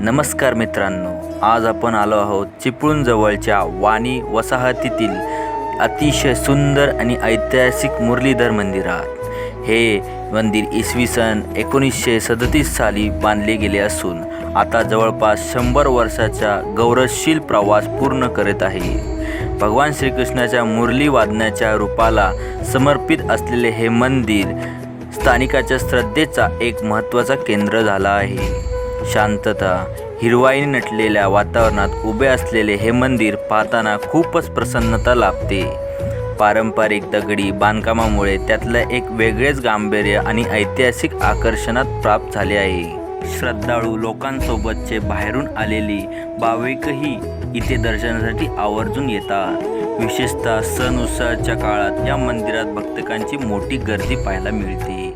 नमस्कार मित्रांनो आज आपण आलो आहोत चिपळूणजवळच्या वाणी वसाहतीतील अतिशय सुंदर आणि ऐतिहासिक मुरलीधर मंदिरात. हे मंदिर इसवी सन एकोणीसशे सदतीस साली बांधले गेले असून आता जवळपास शंभर वर्षाचा गौरवशील प्रवास पूर्ण करत आहे. भगवान श्रीकृष्णाच्या मुरली वादनाच्या रूपाला समर्पित असलेले हे मंदिर स्थानिकाच्या श्रद्धेचा एक महत्त्वाचा केंद्र झाला आहे. शांतता हिरवाईने नटलेल्या वातावरणात उभे असलेले हे मंदिर पाहताना खूपच प्रसन्नता लाभते. पारंपरिक दगडी बांधकामामुळे त्यातलं एक वेगळेच गांभीर्य आणि ऐतिहासिक आकर्षणात प्राप्त झाले आहे. श्रद्धाळू लोकांसोबतचे बाहेरून आलेली भाविकही इथे दर्शनासाठी आवर्जून येतात. विशेषतः सण उत्सवाच्या काळात या मंदिरात भक्तकांची मोठी गर्दी पाहायला मिळते.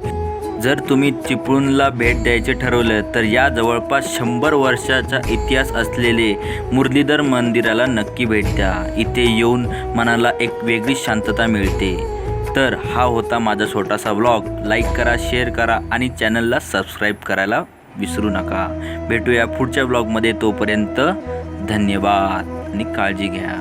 जर तुम्ही चिपळूणला भेट द्यायचे ठरवलं तर या जवळपास शंभर वर्षाचा इतिहास असलेले मुरलीधर मंदिराला नक्की भेट द्या. इथे येऊन मनाला एक वेगळी शांतता मिळते. तर हा होता माझा छोटासा ब्लॉग लाईक करा शेअर करा आणि चॅनलला सबस्क्राईब करायला विसरू नका. भेटूया पुढच्या ब्लॉगमध्ये तोपर्यंत धन्यवाद आणि काळजी घ्या.